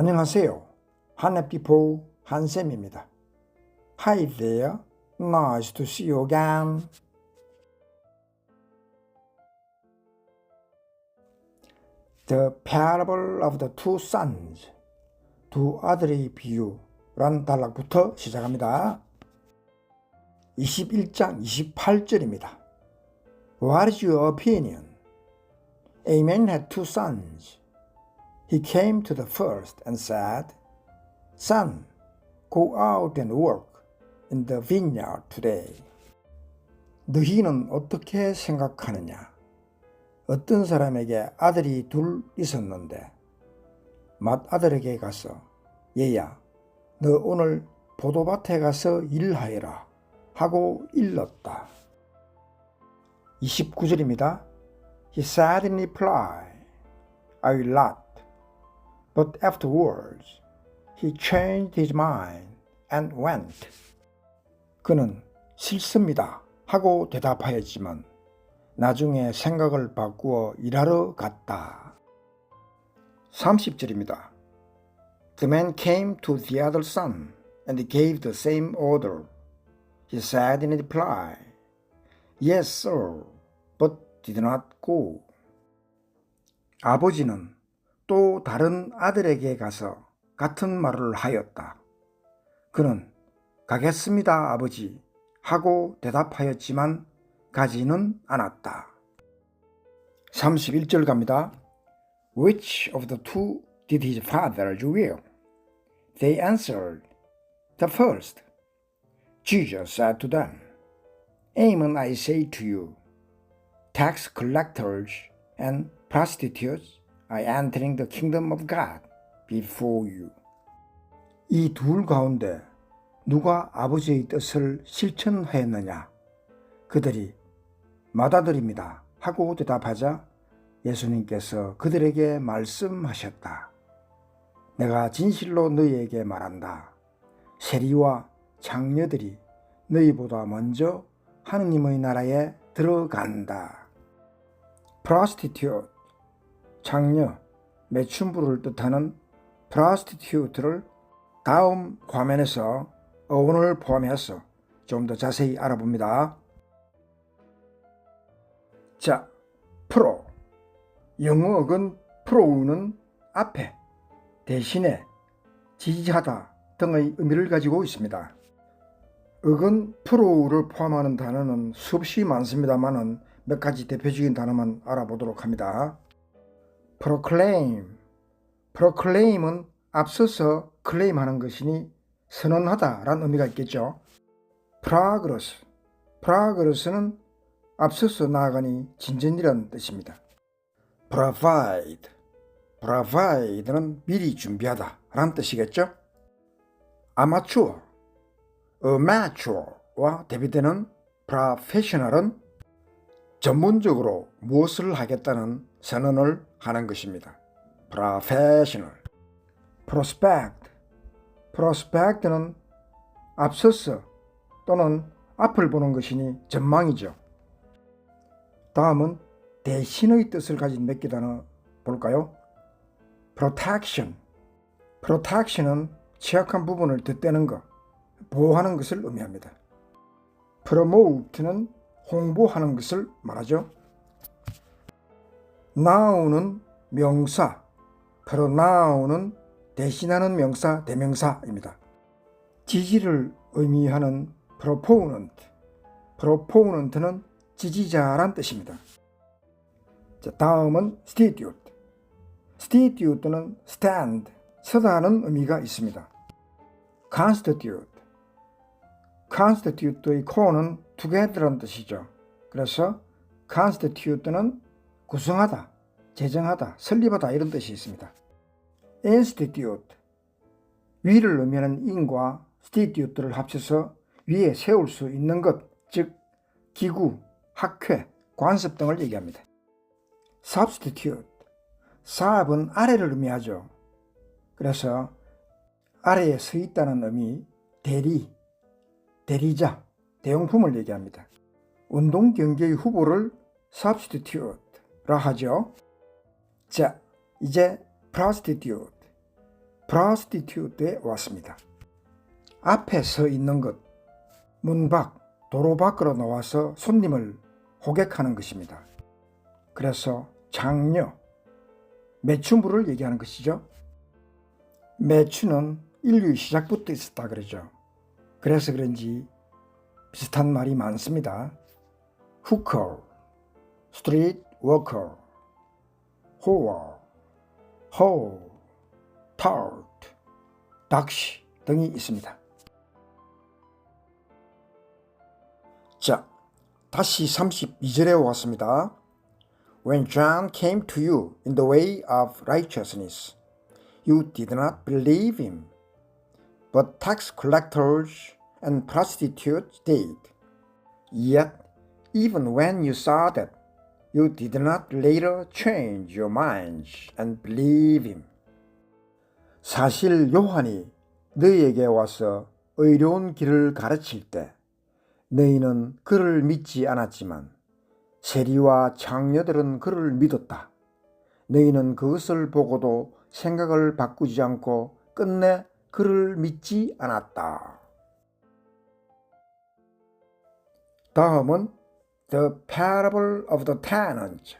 안녕하세요. 한해피포 한쌤입니다. Hi there. Nice to see you again. The Parable of the Two Sons. 두 아들의 비유란 단락부터 시작합니다. 21장 28절입니다. What is your opinion? A man had two sons. He came to the first and said, Son, go out and work in the vineyard today. 너희는 어떻게 생각하느냐? 어떤 사람에게 아들이 둘 있었는데, 맏아들에게 가서, 얘야, 너 오늘 포도밭에 가서 일하여라. 하고 일렀다. 29절입니다. He said in reply, I will not. But afterwards, he changed his mind and went. 그는 싫습니다. 하고 대답하였지만 나중에 생각을 바꾸어 일하러 갔다. 30절입니다. The man came to the other son and gave the same order. He said in reply, Yes, sir, but did not go. 아버지는 또 다른 아들에게 가서 같은 말을 하였다. 그는 가겠습니다, 아버지. 하고 대답하였지만 가지는 않았다. 31절 갑니다. Which of the two did his father will? They answered, The first. Jesus said to them, Amen, I say to you, tax collectors and prostitutes are entering the kingdom of God before you. 이 둘 가운데 누가 아버지의 뜻을 실천하였느냐? 그들이 맏아들입니다. 하고 대답하자 예수님께서 그들에게 말씀하셨다. 내가 진실로 너희에게 말한다. 세리와 장녀들이 너희보다 먼저 하느님의 나라에 들어간다. prostitute, 장녀, 매춘부를 뜻하는 prostitute를 다음 화면에서 어원을 포함해서 좀 더 자세히 알아봅니다. 자, 프로. 영어 어근 프로는 앞에, 대신에, 지지하다 등의 의미를 가지고 있습니다. 어근 프로를 포함하는 단어는 수없이 많습니다만은 몇 가지 대표적인 단어만 알아보도록 합니다. Proclaim. proclaim은 앞서서 클레임하는 것이니 선언하다라는 의미가 있겠죠. progress. progress는 앞서서 나아가니 진전이라는 뜻입니다. provide. provide는 미리 준비하다 라는 뜻이겠죠. 아마추어, amateur와 대비되는 professional은 전문적으로 무엇을 하겠다는 선언을 하는 것입니다. professional. prospect. prospect는 앞서서 또는 앞을 보는 것이니 전망이죠. 다음은 대신의 뜻을 가진 몇 개 단어 볼까요? protection. protection은 취약한 부분을 덧대는 것, 보호하는 것을 의미합니다. promote는 홍보하는 것을 말하죠. Now는 명사, pronou는 대신하는 명사, 대명사입니다. 지지를 의미하는 proponent, proponent는 지지자란 뜻입니다. 자, 다음은 stitute. stitute는 stand, 서다는 의미가 있습니다. constitute. constitute의 co는 together란 뜻이죠. 그래서 constitute는 구성하다, 제정하다, 설립하다 이런 뜻이 있습니다. institute. 위를 의미하는 in과 stitute를 합쳐서 위에 세울 수 있는 것, 즉 기구, 학회, 관습 등을 얘기합니다. substitute. 사업은 아래를 의미하죠. 그래서 아래에 서 있다는 의미, 대리, 대리자, 대용품을 얘기합니다. 운동 경기의 후보를 substitute라 하죠. 자, 이제 prostitute. prostitute에 왔습니다. 앞에 서 있는 것, 문 밖, 도로 밖으로 나와서 손님을 호객하는 것입니다. 그래서 장녀, 매춘부를 얘기하는 것이죠. 매춘은 인류 시작부터 있었다 그러죠. 그래서 그런지 비슷한 말이 많습니다. 후커, 스트리트 워커, 호어, 호, 타트, 닥시 등이 있습니다. 자, 다시 32절에 왔습니다. When John came to you in the way of righteousness, you did not believe him, but tax collectors and prostitutes did. Yet, even when you saw that, you did not later change your minds and believe him. 사실 요한이 너희에게 와서 의로운 길을 가르칠 때 너희는 그를 믿지 않았지만 세리와 장녀들은 그를 믿었다. 너희는 그것을 보고도 생각을 바꾸지 않고 끝내 그를 믿지 않았다. 다음은 The Parable of the Tenant.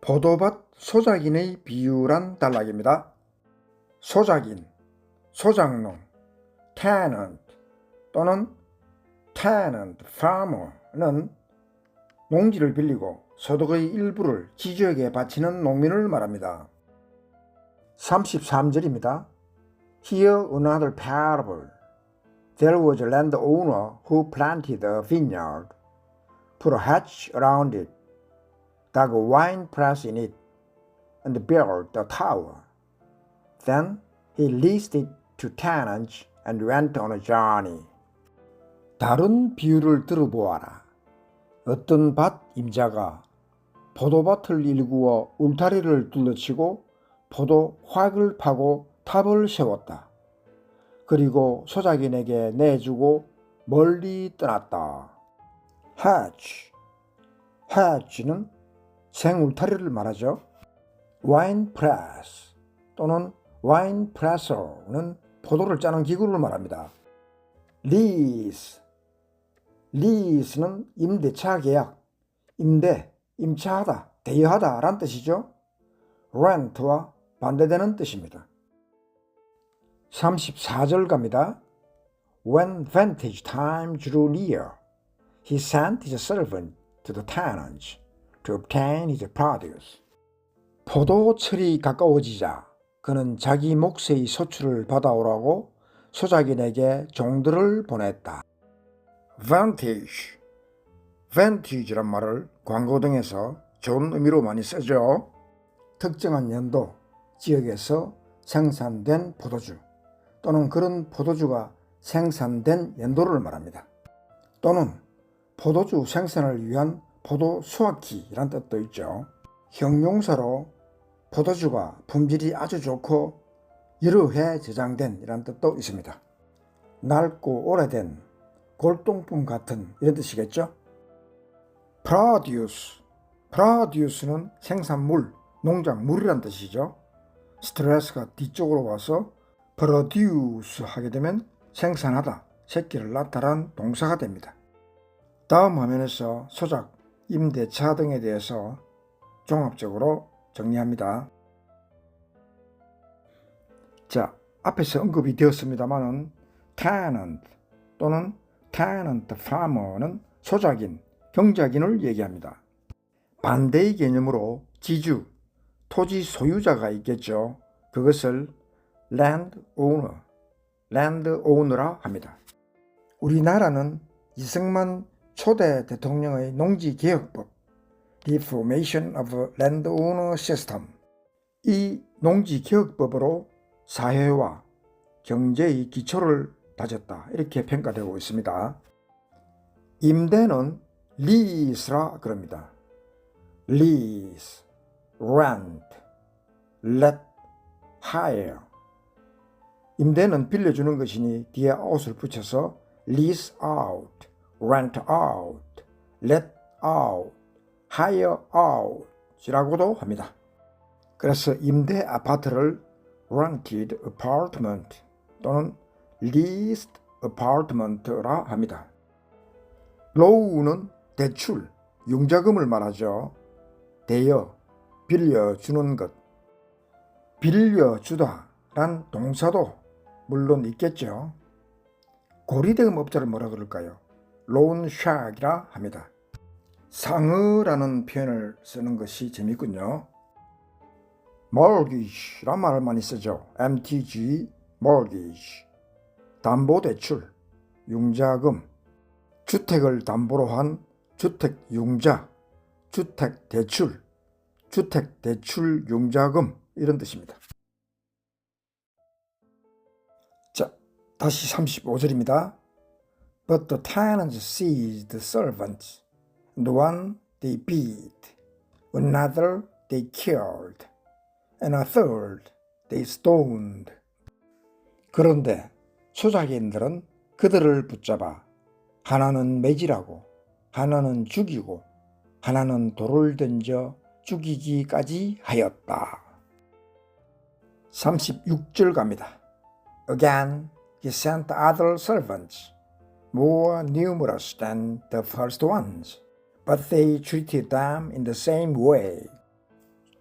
포도밭 소작인의 비유란 단락입니다. 소작인, 소작농, tenant 또는 tenant farmer는 농지를 빌리고 소득의 일부를 지주에게 바치는 농민을 말합니다. 33절입니다. Here another parable. There was a landowner who planted a vineyard, put a hedge around it, dug a wine press in it, and built a tower. Then he leased it to tenants and went on a journey. 다른 비유를 들어보아라. 어떤 밭 임자가 포도밭을 일구어 울타리를 둘러치고 포도 화학을 파고 탑을 세웠다. 그리고 소작인에게 내주고 멀리 떠났다. Hatch, hatch는 생울타리를 말하죠. 와인 프레스 또는 와인 프레서는 포도를 짜는 기구를 말합니다. 리스, 리스는 임대차 계약, 임대, 임차하다, 대여하다 란 뜻이죠. rent와 반대되는 뜻입니다. 34절 갑니다. When vantage time drew near, he sent his servant to the tenants to obtain his produce. 포도철이 가까워지자 그는 자기 몫의 소출을 받아오라고 소작인에게 종들을 보냈다. vantage, vantage란 말을 광고 등에서 좋은 의미로 많이 쓰죠. 특정한 연도, 지역에서 생산된 포도주 또는 그런 포도주가 생산된 연도를 말합니다. 또는 포도주 생산을 위한 포도 수확기란 뜻도 있죠. 형용사로 포도주가 품질이 아주 좋고 여러 해 저장된 이란 뜻도 있습니다. 낡고 오래된 골동품 같은 이런 뜻이겠죠. produce, produce는 생산물, 농작물이란 뜻이죠. 스트레스가 뒤쪽으로 와서 produce 하게 되면 생산하다, 새끼를 낳다란 동사가 됩니다. 다음 화면에서 소작, 임대차 등에 대해서 종합적으로 정리합니다. 자, 앞에서 언급이 되었습니다만은 tenant 또는 tenant farmer는 소작인, 경작인을 얘기합니다. 반대의 개념으로 지주, 토지 소유자가 있겠죠. 그것을 land owner, land owner라 합니다. 우리나라는 이승만 초대 대통령의 농지 개혁법, Reformation of Landowner System, 이 농지 개혁법으로 사회와 경제의 기초를 다졌다. 이렇게 평가되고 있습니다. 임대는 lease라 그럽니다. lease, rent, let, hire. 임대는 빌려주는 것이니 뒤에 out을 붙여서 lease out, rent out, let out, hire out 이라고도 합니다. 그래서 임대 아파트를 rented apartment 또는 leased apartment라 합니다. 로우는 대출, 융자금을 말하죠. 대여, 빌려주는 것. 빌려주다란 동사도 물론 있겠죠. 고리대금 업자를 뭐라 그럴까요? 론샥이라 합니다. 상으라는 표현을 쓰는 것이 재밌군요. mortgage란 말을 많이 쓰죠. MTG, mortgage. 담보대출, 융자금, 주택을 담보로 한 주택융자, 주택대출, 주택대출융자금 이런 뜻입니다. 자, 다시 35절입니다. But the tenants seized the servants, and one they beat, another they killed, and a third they stoned. 그런데 소작인들은 그들을 붙잡아 하나는 매질하고 하나는 죽이고 하나는 돌을 던져 죽이기까지 하였다. 36절 갑니다. Again he sent other servants, more numerous than the first ones, but they treated them in the same way.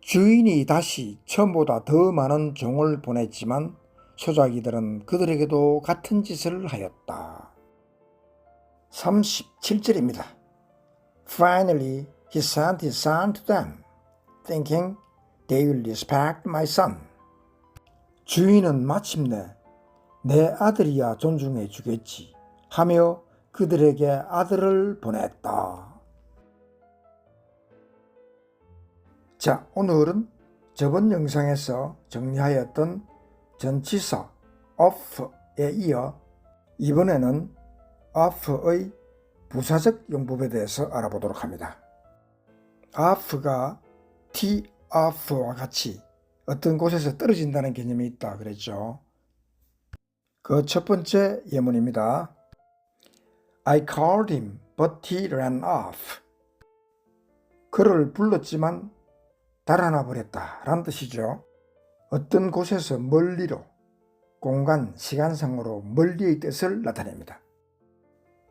주인이 다시 처음보다 더 많은 종을 보냈지만 소작이들은 그들에게도 같은 짓을 하였다. 37절입니다. Finally, he sent his son to them, thinking they will respect my son. 주인은 마침내 내 아들이야 존중해 주겠지 하며 그들에게 아들을 보냈다. 자, 오늘은 저번 영상에서 정리하였던 전치사 of에 이어 이번에는 of의 부사적 용법에 대해서 알아보도록 합니다. of가 t off와 같이 어떤 곳에서 떨어진다는 개념이 있다 그랬죠. 그 첫 번째 예문입니다. I called him, but he ran off. 그를 불렀지만 달아나 버렸다. 라는 뜻이죠. 어떤 곳에서 멀리로, 공간, 시간상으로 멀리의 뜻을 나타냅니다.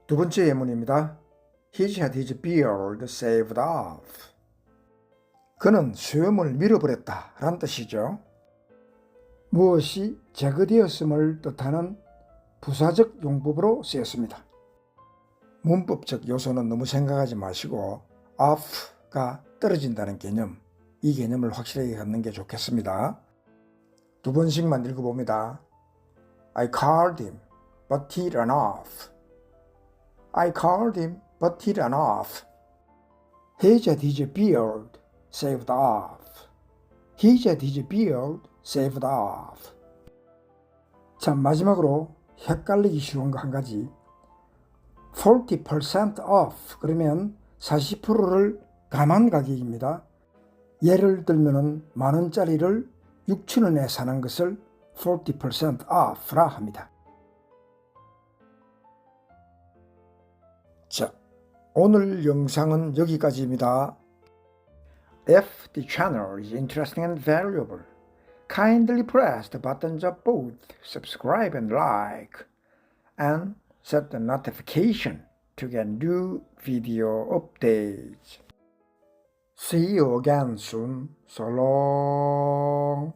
두 번째 예문입니다. He had his beard saved off. 그는 수염을 밀어버렸다. 라는 뜻이죠. 무엇이 제거되었음을 뜻하는 부사적 용법으로 쓰였습니다. 문법적 요소는 너무 생각하지 마시고 off가 떨어진다는 개념, 이 개념을 확실하게 갖는 게 좋겠습니다. 두 번씩만 읽어봅니다. I called him, but he ran off. I called him, but he ran off. He had his beard saved off. He had his beard saved off. 자, 마지막으로 헷갈리기 쉬운 거 한 가지. 40% off 그러면 40%를 감한 가격입니다. 예를 들면은 만 원짜리를 6천 원에 사는 것을 40% off라 합니다. 자, 오늘 영상은 여기까지입니다. If the channel is interesting and valuable, kindly press the buttons of both subscribe and like, and set the notification to get new video updates. See you again soon. So long.